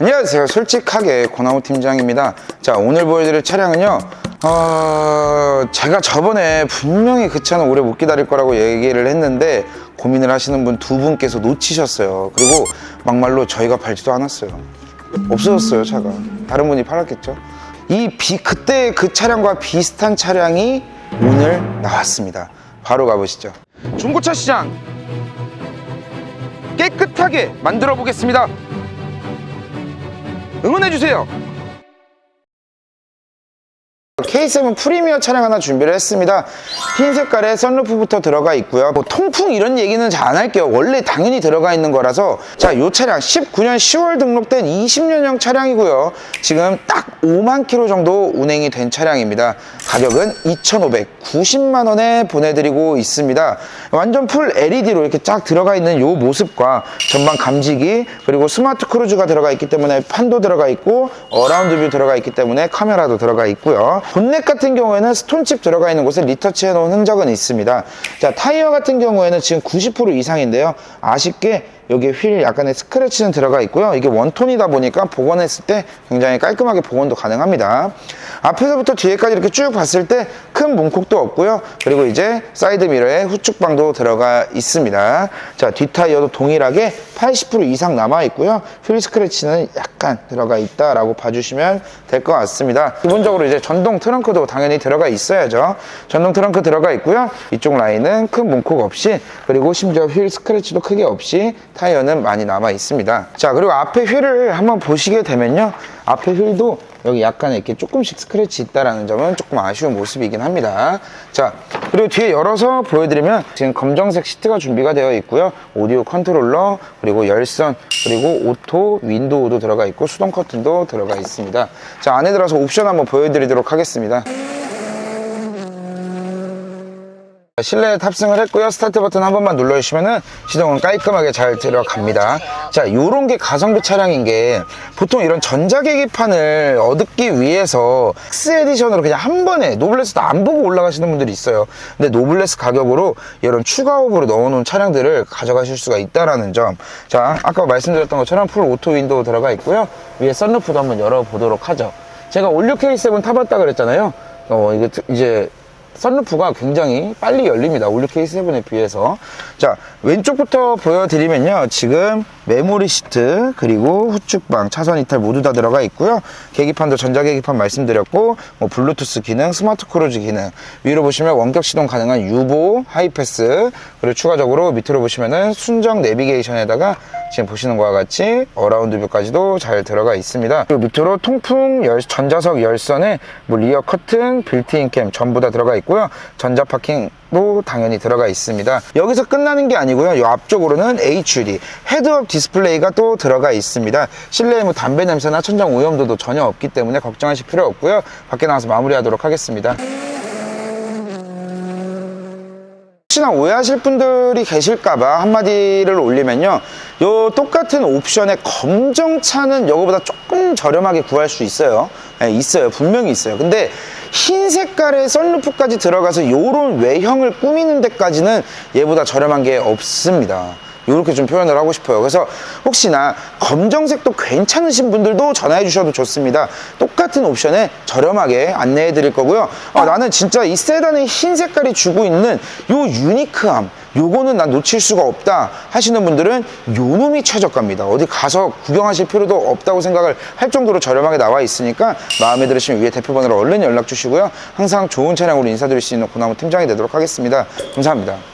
안녕하세요. 솔직하게 고나무 팀장입니다. 자, 오늘 보여드릴 차량은요. 어, 제가 저번에 분명히 그 차는 오래 못 기다릴 거라고 얘기를 했는데 고민을 하시는 분 두 분께서 놓치셨어요. 그리고 막말로 저희가 팔지도 않았어요. 없어졌어요, 차가. 다른 분이 팔았겠죠. 이 비, 그때 그 차량과 비슷한 차량이 오늘 나왔습니다. 바로 가보시죠. 중고차 시장 깨끗하게 만들어 보겠습니다. 응원해 주세요. K7 프리미어 차량 하나 준비를 했습니다. 흰 색깔의 선루프부터 들어가 있고요. 뭐 통풍 이런 얘기는 잘 안 할게요. 원래 당연히 들어가 있는 거라서 자, 이 차량 19년 10월 등록된 20년형 차량이고요. 지금 딱 5만 킬로 정도 운행이 된 차량입니다. 가격은 2,590만 원에 보내드리고 있습니다. 완전 풀 LED로 이렇게 쫙 들어가 있는 이 모습과 전방 감지기 그리고 스마트 크루즈가 들어가 있기 때문에 판도 들어가 있고 어라운드 뷰 들어가 있기 때문에 카메라도 들어가 있고요. 본넷 같은 경우에는 스톤칩 들어가 있는 곳에 리터치 해놓은 흔적은 있습니다. 자 타이어 같은 경우에는 지금 90% 이상인데요. 아쉽게 여기 휠 약간의 스크래치는 들어가 있고요. 이게 원톤이다 보니까 복원했을 때 굉장히 깔끔하게 복원도 가능합니다. 앞에서부터 뒤에까지 이렇게 쭉 봤을 때 큰 문콕도 없고요. 그리고 이제 사이드 미러에 후측방도 들어가 있습니다. 자, 뒷타이어도 동일하게 80% 이상 남아 있고요. 휠 스크래치는 약간 들어가 있다라고 봐주시면 될 것 같습니다. 기본적으로 이제 전동 트렁크도 당연히 들어가 있어야죠. 전동 트렁크 들어가 있고요. 이쪽 라인은 큰 문콕 없이 그리고 심지어 휠 스크래치도 크게 없이 타이어는 많이 남아 있습니다. 자, 그리고 앞에 휠을 한번 보시게 되면요. 앞에 휠도 여기 약간 이렇게 조금씩 스크래치 있다라는 점은 조금 아쉬운 모습이긴 합니다. 자, 그리고 뒤에 열어서 보여드리면 지금 검정색 시트가 준비가 되어 있고요. 오디오 컨트롤러, 그리고 열선, 그리고 오토, 윈도우도 들어가 있고 수동 커튼도 들어가 있습니다. 자, 안에 들어서 옵션 한번 보여드리도록 하겠습니다. 실내에 탑승을 했고요. 스타트 버튼 한 번만 눌러주시면은 시동은 깔끔하게 잘 들어갑니다. 자, 요런 게 가성비 차량인 게 보통 이런 전자계기판을 얻기 위해서 X 에디션으로 그냥 한 번에 노블레스도 안 보고 올라가시는 분들이 있어요. 근데 노블레스 가격으로 이런 추가 업으로 넣어놓은 차량들을 가져가실 수가 있다라는 점. 자, 아까 말씀드렸던 것처럼 풀 오토 윈도우 들어가 있고요. 위에 썬루프도 한번 열어보도록 하죠. 제가 올류 K7 타봤다 그랬잖아요. 어, 트- 이제 선루프가 굉장히 빨리 열립니다. 올류 K7에 비해서. 자, 왼쪽부터 보여드리면요. 지금 메모리 시트, 그리고 후측방, 차선 이탈 모두 다 들어가 있고요. 계기판도 전자 계기판 말씀드렸고, 뭐 블루투스 기능, 스마트 크루즈 기능. 위로 보시면 원격 시동 가능한 유보, 하이패스, 그리고 추가적으로 밑으로 보시면은 순정 내비게이션에다가 지금 보시는 것과 같이 어라운드 뷰까지도 잘 들어가 있습니다. 그리고 밑으로 통풍 열- 전자석 열선에 뭐 리어 커튼, 빌트인 캠 전부 다 들어가 있고요. 전자 파킹 도 당연히 들어가 있습니다. 여기서 끝나는 게 아니고요. 이 앞쪽으로는 HUD 헤드업 디스플레이가 또 들어가 있습니다. 실내에 뭐 담배 냄새나 천장 오염도도 전혀 없기 때문에 걱정하실 필요 없고요. 밖에 나가서 마무리하도록 하겠습니다. 혹시나 오해하실 분들이 계실까봐 한마디를 올리면요. 요 똑같은 옵션의 검정차는 요거보다 조금 저렴하게 구할 수 있어요. 예, 있어요. 분명히 있어요. 근데 흰 색깔의 썬루프까지 들어가서 요런 외형을 꾸미는 데까지는 얘보다 저렴한 게 없습니다. 이렇게 좀 표현을 하고 싶어요. 그래서 혹시나 검정색도 괜찮으신 분들도 전화해 주셔도 좋습니다. 똑같은 옵션에 저렴하게 안내해 드릴 거고요. 아, 나는 진짜 이 세단의 흰 색깔이 주고 있는 요 유니크함, 요거는 난 놓칠 수가 없다 하시는 분들은 요 놈이 최저가입니다. 어디 가서 구경하실 필요도 없다고 생각을 할 정도로 저렴하게 나와 있으니까 마음에 들으시면 위에 대표번호로 얼른 연락 주시고요. 항상 좋은 차량으로 인사드릴 수 있는 고나무 팀장이 되도록 하겠습니다. 감사합니다.